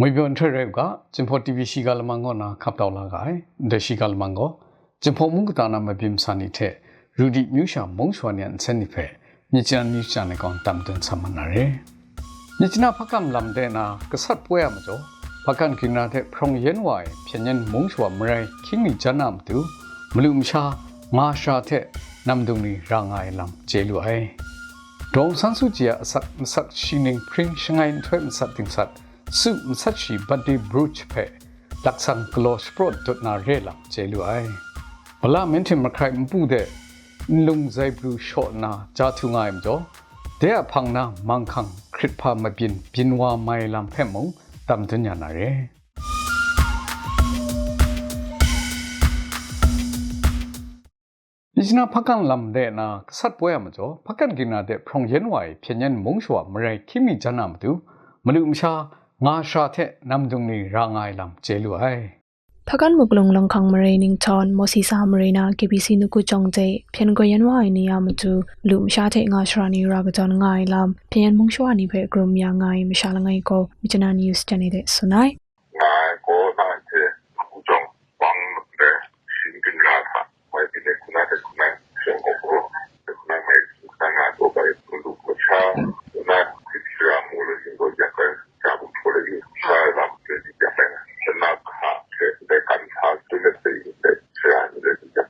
မွေပြွန်ထရက်ကဂျင်ဖော် TV ရှိကလမန်ကောနာခပ်တော်လာကဲဒရှိကလမန်ကောဂျင်ဖော်မုန်ကတာနာမပြင်းစနိတဲ့ရူဒီမြူရှာမုံဆွာနန်စနိဖဲမြချန်နိချန်ကောင်တမ်တန်ဆမနာရဲမြချနာဖကမ်လမ်တဲ့နာကဆတ်ပွဲမကျော်ဖကန်ကိနာတဲ့ဖရုံယန်ဝိုင်ဖြညန်မုံဆွာမရိုင်ခင်းနီဂျနမ်တူမလူမရှာမာရှာတဲ့နမ်ဒုန်နီရာငိုင်လမ်ဂျေလူအိုင်ဒေါန်ဆန်ဆူဂျီယာအဆက်မဆက်ရှိနင်းပရင်ရှငိုင်ထွဲမဆက်တင်ဆက် su msachi badi bruch phe laksang close pro dot na re la che lu ai bala men thim makhai mpu de lung zai bru shot na ja thu ngai mjo de a phang na mang khang khrit pha ma bin bin wa mai lam phe mong tam tun nya na re ဒီနာဖကန်လမ်တဲ့နာဆတ်ပွဲမှာကြောဖကန်ကိနာတဲ့ဖရုံယန်ဝိုင်ဖြញ្ញန်မုံရှွာမရိုင်ခိမီဂျနာမတူမလူမရှာ ငါရှာတဲ့နမ်ဒုံနီရာငိုင်လမ်ကျေလူအိုင် Phakan muklong long khang mare ning chon mosi sa mare na KBC nu ku chong je phen ko yan wa ni ya mu chu lu msha the nga shra ni ra ga jon ngai lam phen mung shwa ni phe grum ya ngai msha la ngai ko michana news channel de sunai ငါကိုနာချေအခုကြောင့်ပန်းတဲ့ရှင်ကင်လာတာဝိုင်ဒီကုနာတဲ့ကုနာရှင်ကိုကိုကုနာမဲစံငါတော့ပဲလူကိုချာနာခိချာမူလို့ရှင်ကိုကြက်ကာဘူးဖိုလေရှာလာတဲ့ဒီကြက်နာခါတဲ့ကန်ဟာတူတဲ့တဲ့ရှာတဲ့ကြက်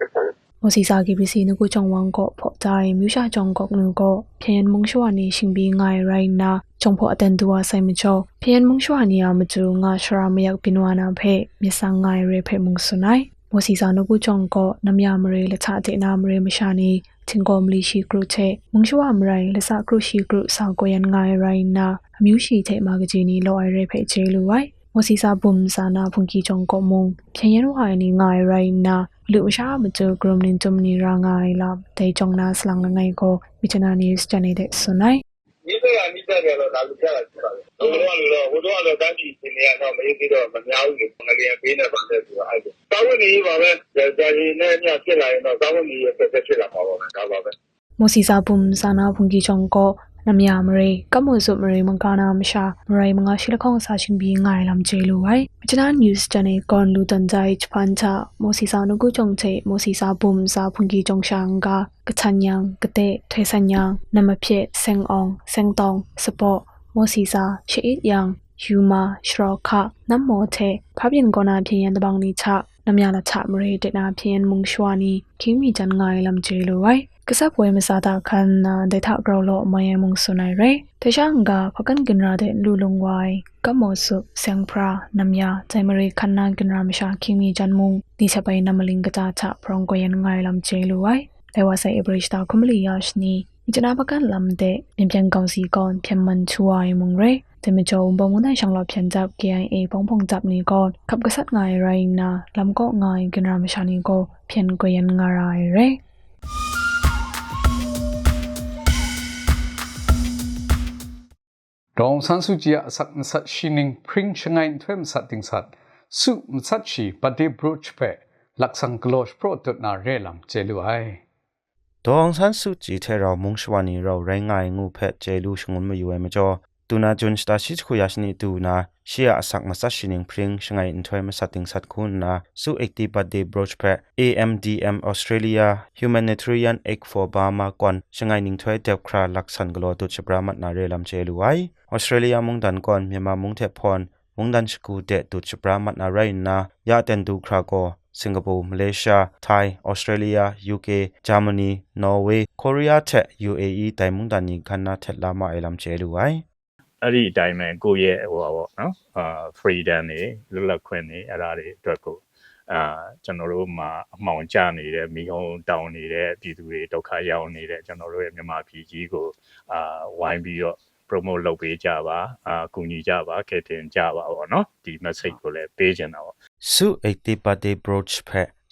mosi sa KBC nu ku chong wang ko pho dai myu sha chong kok nu ko phen mung shwa ni shin bi ngai rai na chong pho aten duwa sai mi cho phen mung shwa ni ya mu chu nga shra ma yak pinwa na phe mi sa ngai re phe mung sunai mosi sa nu ku chong ko nam ya mare la cha de na mare ma sha ni ချင်းကောမလီရှိကရုချေမုံရှဝမရိုင်လစကရုရှိကရုစာကိုယန်ငိုင်ရိုင်နာအမျိုးရှိတဲ့မာဂဂျီနီလောအိုင်ရဲဖေချေလူဝိုင်မစီစာဘုံစာနာဖုန်ကီချောင်းကောမုံဖြန်ရန်ဝိုင်နီငိုင်ရိုင်နာ လူအရှာမကျဂရုမနင်တုံနီရာငိုင်လာတေချောင်းနာစလန်ငိုင်ကိုမိချနာနီစချနေတဲ့ဆွနိုင်ဒီကရမိတဲ့တော့လာလူကြတာဖြစ်ပါတယ်။ဟိုတော့လည်းဟိုတော့လည်းတန်းကြည့်နေရတော့မရေးသေးတော့မများဘူးလေ။ငလျင်ပေးနေပါတယ်ဆိုတော့အဲ့ဒါ။သာဝန်ကြီးပါပဲ။ကြာကြီးနဲ့ညဖြစ်လာရင်တော့သာဝန်ကြီးရဲ့ဆက်ဆက်ဖြစ်လာမှာပါပဲ။ဒါပါပဲ။မစီစာဘုံစာနာဖုန်ကီချောင်းကို နမယမရေကမ္မစုမရေမင်္ဂနာမရှာမရေမငါရှိလခေါင်စာရှင်ဘီငိုင်လမ်ကျေလူဝိုင်မချနာ news channel ကွန်လူတန်ဇိုင်ချပန်ချမစီစာနုကုကြုံချေမစီစာဘုံစာဖုန်ကီချောင်းရှန်ကကချန်ယန်ကတဲ့ထွေဆန်ယန်နမဖြစ်ဆင်အောင်ဆင်တောင်စပေါ့မစီစာရှေ့ယန်ယူမာရှရောခနမ်မောတဲ့ဖပြင်းကောနာဖြစ်ရန်တဘောင်နီချနမယလာချမရေတဲ့နာဖြစ်ရန်မုံရှွာနီခင်းမီချန်ငိုင်လမ်ကျေလူဝိုင် ကစပွဲမစားတာခန်နာဒေတာဂရောလောမယမုံဆုနိုင်ရဲတခြားငါဖကန်ကင်ရာတဲ့လူလုံဝိုင်ကမောဆုဆန်ဖရာနမ်ယာဇိုင်မရီခန်နာကင်ရာမရှာခိမီဂျန်မုံဒီချက်ပိုင်နမလင်ကတာချဖရုံကိုယန်ငိုင်လမ်ချေလူဝိုင်လေဝဆိုင်အဘရစ်တာကွန်မလီယာရှနီမြချနာပကန်လမ်တဲ့မြန်ပြန်ကောင်စီကွန်ပြန်မန်ချူဝိုင်မုံရဲတမကြုံဘုံမနိုင်ဆောင်လောက်ပြန်တပ် KIA ပုံပုံတပ်နီကောခပ်ကဆတ်ငိုင်ရိုင်းနာလမ်ကောငိုင်ကင်ရာမရှာနီကိုပြန်ကိုယန်ငါရိုင်ရဲ ดองสันสุจิยาสักสัตชินิงพริงชงายทเวมสัตติงสัตสุมสัตชีปฏิบรูชเปลักสังกลอชโปรตุนาเรลังเจลุไอดองสันสุจิเทเรามุงชวานีเราไรงายงูเพเจลุชงุนมาอยู่ไอมาจอ ตูนาจุนสตาชิคุยาชนีตูนาเชียอสักมาสัชินิงพริงชงายอินทวยมาสัตติงสัตคุณนาสุเอกตีบัดเดบรอชเพ AMDM Australia Humanitarian Aid for Burma ก่อนชงายนิงทวยเดบคราลักษันกโลตุชบรามัดนาเรลัมเจลูไอ Australia มุงดันก่อนเมียมามุงเทพรมุงดันสกูเดตุชบรามัดนาไรนายาเตนดูคราโก Singapore, Malaysia, Thai, Australia, UK, Germany, Norway, Korea ထက် UAE တိုင်မုန်တန်နီခန္နာထက်လာမအလမ်ချဲလူဝိုင် အဲ့ဒီအတိုင်းပဲကိုယ့်ရဲ့ဟိုပါပေါ့နော်အာ freedom တွေလွတ်လပ်ခွင့်တွေအဲ့ဒါတွေအတွက်ကိုအာကျွန်တော်တို့မှာအမှောင်ကျနေတဲ့မိဟုံးတောင်းနေတဲ့ပြည်သူတွေဒုက္ခရောက်နေတဲ့ကျွန်တော်တို့ရဲ့မြန်မာပြည်ကြီးကိုအာဝိုင်းပြီးတော့ promote လုပ်ပေးကြပါအာကူညီကြပါကဲတင်ကြပါပေါ့နော်ဒီ message ကိုလည်းပေးချင်တာပေါ့ su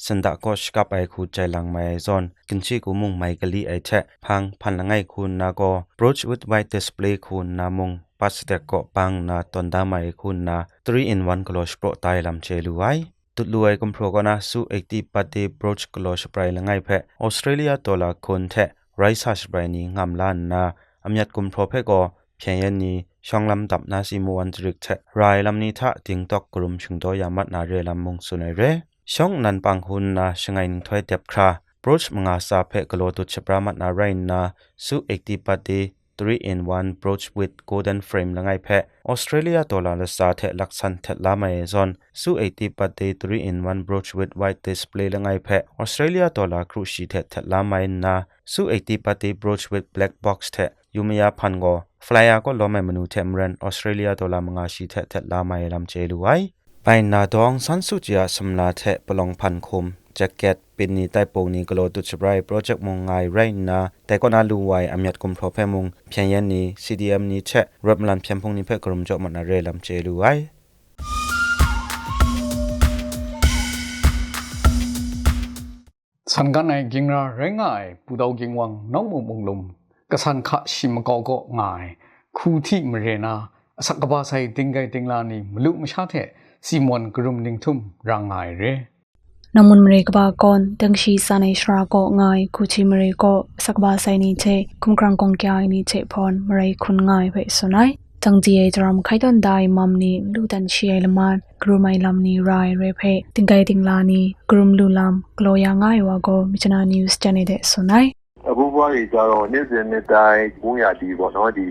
สันดาก็สกับไอคูใจลังไม่ซอนกินชีกูมุงไม่กะลีไอแทะพังพันละไงคุณนาก็ approach with white display คุณนามุงปัสเตก็ปังนาตอนดาไม่คุณนา three in one กลอชโปรตายลำเชลูไวตุดลวยกุมพปรกนะสู้เอกตีปฏิบรชกลอชไพรละไงแพออสเตรเลียตัวละคนแทะไรซัสไพรนี้งามล้านนาอำยัดกุมพปรเพก็เพียงยันนี้ช่องลำตับนาซิมวันจริกแทะรายลำนี้ทะติงตอกกลุ่มชุงโตยามัดนาเรลำมุงสุนเร ช่องนันปังหุนนาชงไงนิงถอยเต็บครา Broach mga sa phe kalo tu chapramat na rain na su 80 pati 3 in 1 brooch with golden frame langai phe Australia dollar la sa the laksan the la mai zon su 80 pati 3 in 1 brooch with white display langai phe Australia dollar cruise shi the the la mai na su 80 pati brooch with black box the yumaya phan go flyer ko lo mai manu the mran Australia dollar mga shi the the la mai lam che lu wai ไปนาดองสันสุจยาสำลาเทปลองพันคมแจ็คเก็ตปินนีใต้ปูนีกโลตุชบรายโปรเจกต์มงไงไรนาแต่ก็น่าลูไวอำยัดกุมพรอแพมงเพียงยันนี้ CDM นี้เชะรบมลันเพียงพงนี้เพื่อกรมจบมันนาเรลำเจลูไว้สันกันในกิงราแรงง่ายปูดาวกิงวังน้องมุมงลุมกษันขะชิมกอก็ง่ายคู่ที่มเรนาสักกบาไซติงไกติงลานีมลุมชาเท စီမွန်ဂရုမနင်းထုမ်ရငိုင်ရဲ namun mre ka ba kon tang shi sa nei shra ko ngai khu chi mre ko sak ba sai ni che kum krang kong kya ni che phon mre khun ngai phe sunai tang ji e drum khai don dai mam ni lu dan shi ai laman gru mai lam ni rai re phe ting kai ting la ni grum lu lam klo ya ngai wa ko michana news channel de sunai အခုဘွားကြီးကြတော့နေ့စဉ်နေ့တိုင်း900ဒီပေါ့နော်ဒီ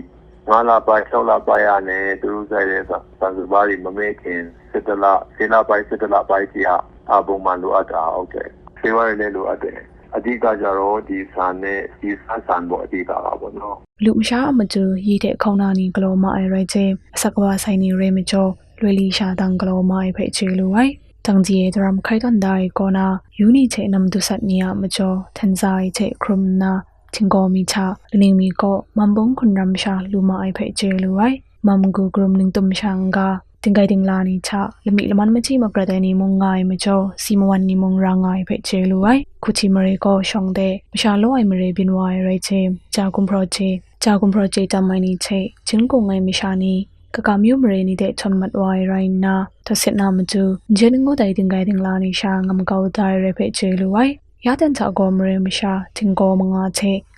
9လပိုင်း6လပိုင်းရနဲ့သူတို့ဆိုင်တဲ့သံစပါးတွေမမဲခင် 7လ7လပိုင်း7လပိုင်းကြီးဟာအပုံမှန်လိုအပ်တာဟုတ်တယ်ဆေးဝါးတွေလည်းလိုအပ်တယ်အဓိကကြတော့ဒီဆန်နဲ့ဒီဆန်ဆန်ပေါ့အဓိကပါပေါ့နော်လူမရှာအမတူရီတဲ့ခေါနာနီဂလိုမအိုင်ရိုက်ချင်းအစကဘာဆိုင်နီရေမကျော်လွေလီရှာတန်ဂလိုမိုင်ဖိတ်ချေလူဝိုင်တန်ကြီးဒရမ်ခိုင်တန်ဒိုင်ကောနာယူနီချေနမ်ဒုဆတ်နီယာမကျော်ထန်ဇိုင်ချေခရုမနာချင်းကိုမီချလနေမီကိုမမ်ဘုံခွန်ရမ်ရှာလူမအိုင်ဖိတ်ချေလူဝိုင်မမ်ဂူဂရုမနင်းတုံရှန်ဂါ တင်ကိုင်တင်လာနီချလမီလမန်မချီမကရတဲ့နီမုံငိုင်မကျော်စီမဝန်နီမုံရာငိုင်ဖိတ်ချေလူဝိုင်ခုချီမရေကိုရှောင်းတဲ့မရှာလိုအိုင်မရေဘင်ဝိုင်ရိုက်ချင်းဂျာကွန်ပရိုချေဂျာကွန်ပရိုဂျေတမိုင်နီချေချင်းကိုငိုင်မရှာနီကကမျိုးမရေနေတဲ့ချွန်မတ်ဝိုင်ရိုင်းနာသစစ်နာမကျူဂျင်းငိုတိုင်တင်ကိုင်တင်လာနီရှာငမ်ကောက်တိုင်ရဖိတ်ချေလူဝိုင်ရတဲ့ချောကောမရေမရှာတင်ကိုမငါချေ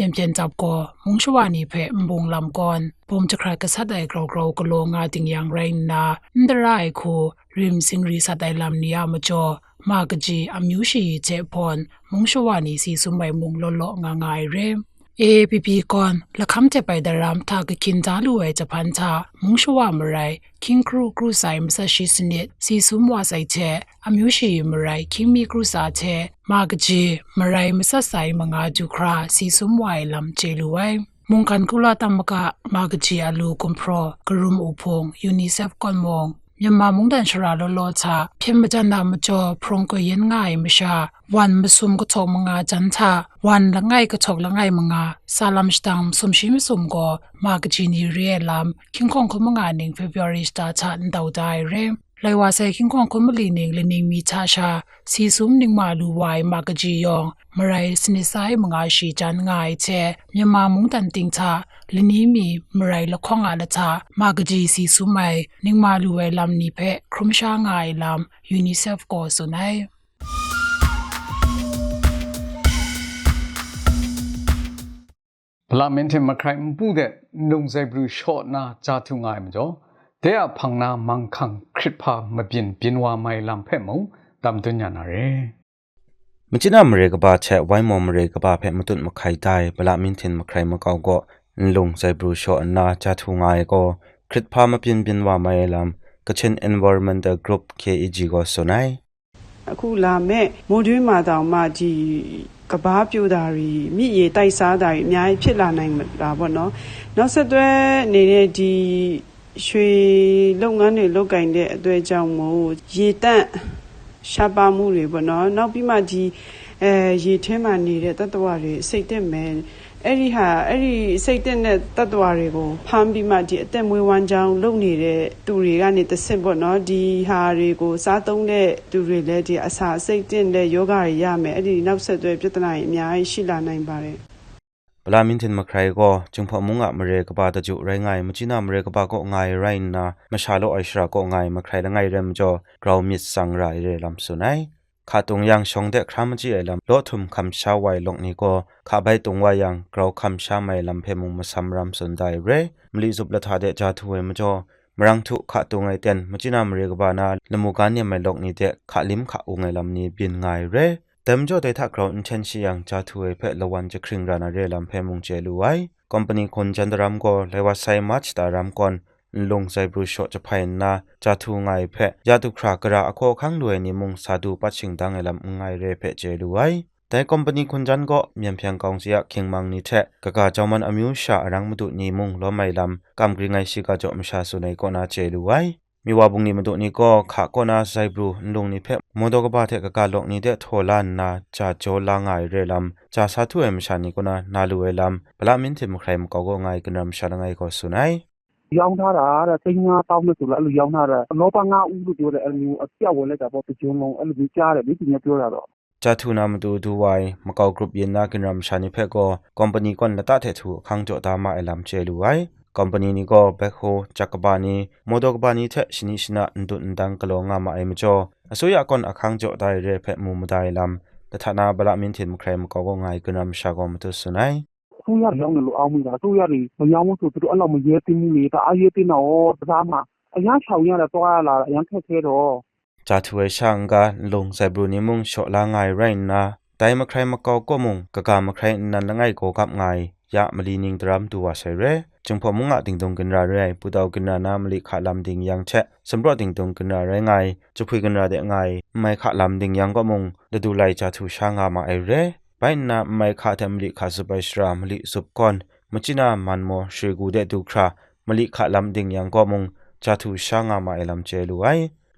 ยามเยนจับกอมุงชวานีเพะมบงลำก่อนปมจะครากษัตริย์ใดกรากรากโลงาติงอย่างไรนาอินดรายคูริมสิงรีสัตย์ลำนี้ยามจอมากจีอามิวชีเจพอนมุงชวานีสีสุมัยมุงลลลงางายเรม rim sing ri sa dai lam ni ya ma jo မာကကြီးအမျိုးရှိချက်ဖွန်မုံရှဝနီစီစုံမိုင်မုံလောလောငါငိုင်ရဲ APP ကွန်လခမ်တဲ့ပိုင်ဒရမ်တာကခင်ဇာလူဝဲဂျပန်ချာမုံရှဝမရိုင်ခင်ခရူခရူဆိုင်မဆရှိစနစ်စီစုံဝါဆိုင်ချက်အမျိုးရှိမရိုင်ခင်မီခရူစာချက်မာကကြီးမရိုင်မဆဆိုင်မငါဂျူခရာစီစုံဝိုင်လမ်ချေလူဝဲမုန်ကန်ကူလာတမကမာဂဂျီအလူကွန်ပရိုဂရုမ်ဥဖုံယူနီဆက်ကွန်မုံ မြန်မာမုန်တန်ရှရာလောလောချဖိမကြန်နာမကျော်ဖရုံကိုရင်ငိုင်မရှာวันมสุมก็ชกมงาจันทาวันละไงก็ชกละไงมงาซาลัมสตังสมชิมสุมก็มากจีนีเรียลามคิงคองคมงาหนึ่งเฟบรุสตาชันดาวได้เรม လေဝါဆေခင်ခွန်ကွန်မလီနင်းလင်းမီချာရှာစီဆုံနင်းမာလူဝိုင်မာကကြီးယောင်မရိုင်စနိဆိုင်မငါရှိချန်ငိုင်ချေမြန်မာမုန်တန်တင်ချာလင်းနီမီမရိုင်လခေါငါလချာမာကကြီးစီဆုံမိုင်နင်းမာလူဝဲလမ်နီဖဲခရုမရှာငိုင်လမ်ယူနီဆက်ကိုဆုနိုင် parliament မှာခိုင်မှုတဲ့နှုံဆိုင်ဘလူး short နာဂျာထုငိုင်မကျော် တဲ့ဖန်နာမန်ခန့်ခရစ်ဖာမပြင်းပြင်းဝါမိုင်လမ်ဖဲမုံတမ်တွညာနာရဲမချနာမရေကဘာချက်ဝိုင်းမော်မရေကဘာဖဲမတုတ်မခိုင်တိုင်ဘလာမင်တင်မခိုင်မကောက်ကိုလုံဆိုင်ဘရူရှောအနာချာထူငိုင်ကိုခရစ်ဖာမပြင်းပြင်းဝါမိုင်လမ် Kachin Environmental Group KEG ကိုဆိုနိုင်အခုလာမဲ့မိုးတွင်းမှာတောင်မှဒီကဘာပြိုတာတွေမြစ်ရေတိုက်စားတာတွေအများကြီးဖြစ်လာနိုင်တာပေါ့နော်နောက်ဆက်တွဲနေတဲ့ဒီ ရွှေလုပ်ငန်းတွေလုပ်ကင်တဲ့အတွေ့အကြောင်းမို့ရေတန့်ရှားပါမှုတွေပေါ့နော်နောက်ပြီးမှဒီအဲရေထဲမှာနေတဲ့တတ္တဝါတွေစိတ်တက်မယ်အဲ့ဒီဟာအဲ့ဒီစိတ်တက်တဲ့တတ္တဝါတွေကိုဖမ်းပြီးမှဒီအသက်မွေးဝမ်းကြောင်းလုပ်နေတဲ့သူတွေကနေတစ်ဆင့်ပေါ့နော်ဒီဟာတွေကိုစားသုံးတဲ့သူတွေလည်းဒီအစာစိတ်တက်တဲ့ယောဂတွေရမယ်အဲ့ဒီနောက်ဆက်တွဲပြဿနာတွေအများကြီးရှိလာနိုင်ပါတယ် ပလာမင်တင်မခရိုင်ကိုကျုံဖမုံငါမရေကပါတကျရိုင်းငိုင်မချိနာမရေကပါကိုငိုင်ရိုင်းနာမရှာလို့အိုင်ရှရာကိုငိုင်မခရိုင်လငိုင်ရမ်ဂျောဂရောင်းမစ်ဆန်ရိုင်ရေလမ်ဆုနိုင်ခါတုံ yang shong de khram ji elam lo thum kham sha wai lok ni ko kha bai tung wa yang grow kham sha mai lam phe mung masam ram sun dai re mli zup la tha de ja thu we ma jo mrang thu kha tu ngai ten machina mre ga ba na lamu ka ne mai lok ni de kha lim kha u ngai lam ni bin ngai re ต็มจอได้ทักเราอินเทนชียงจัดถุยเพลวันจะครึ่งรานาเรลำเพมงเจลูไว้คอมพานีคนจันดรามก็เลยว่าไซมัชตารามก่อนลงใจบรูชจะพายนาจาทูไงเพื่ยาตุครากระอโคข้างด้วยนิมงสาดูปัจฉิงดังไอลำไงเรเพเจลูไว้แต่คอมพานีคนจันก็เมียนเพียงกองเสียเคียงมังนี่แทะกะกาเจอมันอมิวชารังมุดุนิมุงล้อไม่ลำกำกริงไงสิกาจอมชาสุในก็นาเจลูไว้ มีว่าบุงนี้มดุนี้ก็ขาก็นาใจบรูลงนิเพะโมดกบาเทกะกาลอกนี้เดโทลานนาจะโจลางไงเรลำจะสาธุเอมชานิก็นานาลูเอลำปลามินทิมใครมก็ก็ไงกันรำชาไงก็สุนัย ရောင်းထားတာတဲ့သိန်း၅တောင်းနဲ့ဆိုတော့အဲ့လိုရောင်းထားတာလောဘ၅ဦးလို့ပြောတယ်အဲ့လိုမျိုးအပြောက်ဝင်လိုက်တာပေါ့တကြုံလုံးအဲ့လိုမျိုးကြားတယ်ဒီပြင်းပြောတာတော့ จาทูนามดูดูไว้มะกอกรุ๊ปเย็นนากินรำชานิเพก็คอมพานีก่อนละตาเททูขังโจตามาเอลัมเจลูไว้ company ni go backho chakabani modokbani the shini shina ndun dang kalonga ma em cho asoya kon akhang jo dai re phe mu mudai lam ta thana bala min thin khrem ko go ngai kunam shagom tu sunai ိုးရရောင်းတယ်လို့အောင်းမိတာအစိုးရတွေမရောင်းဘူးဆိုသူတို့အဲ့လောက်မရဲတင်းဘူးလေဒါအရေးတင်းတော့တစားမှာအရချောင်ရတာတော့လာအရန်ခက်ခဲတော့ဂျာထွေရှန်ကလုံဆိုင်ဘရူနီမုံရှော့လာငိုင်ရိုင်းနာတိုင်မခရိုင်မကောက်ကောမုံကကမခရိုင်နန်လငိုင်ကိုကပ်ငိုင် กามาใครนันละไงโกกับไงยะมลีนิงดรัมตัวใส่เรจึงพอมุงอะติงตรงกันราเรปุดาวกันรานามลีขาลำดิงยังแชะสำรวจติงตรงกันราเรไงจะพุยกันราเดไงไม่ขาลำดิงยังก็มุงฤดูไลจาทูช่างามาไอเรไปนาไม่ขาเทมลีขาสุไปสรามลีสุบก่อนมจินามันโมเชกูเดดูครามลีขาลำดิงยังก็มุงจาทูช่างามาไอลำเจลูไอ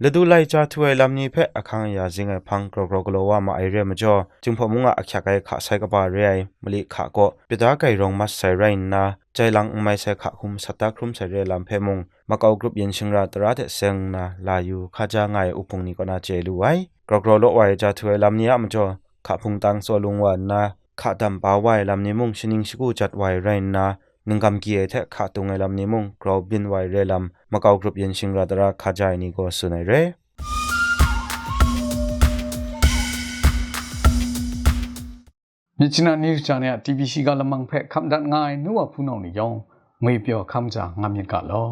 ลดูไล่จ้าถวยลำนี้เพะอคังยาจิงไอพังกรกรกโลว่ามาไอเรียมจ่อจึงพอมุงอักขะไกขะใส่กบาเรียมลิขะก็ปิดาไกรองมัดใส่ไรนะใจหลังไม่ใส่ขะคุมสตาครุมใส่เรีลำเพมุงมาเกากรุบเย็นชิงราตราเถเซงนะลายู่ข้าจ้าไงอุปงนี้ก็น่าเจรูไว้กรกรโลไว้จ้าถวยลำนี้มจ่อขะพุงตังโซลุงวันนะขะดำปาไว้ลำนี้มุ่งชินิงชิกูจัดไว้ไรนะ นึงกำเกียเทขะตุงไงลำนี้มุงกรอบบินไว้เรลำมาเกากรุปยินชิงราตราข้าใจนี้ก็สุนัยเร မြစ်ချနာနေချာနဲ့ TBC ကလမန်ဖက်ခမ်ဒတ်ငိုင်းနူဝဖူးနောင်နေယောင်ငွေပြောခမ်ကြငါမြင့်ကလော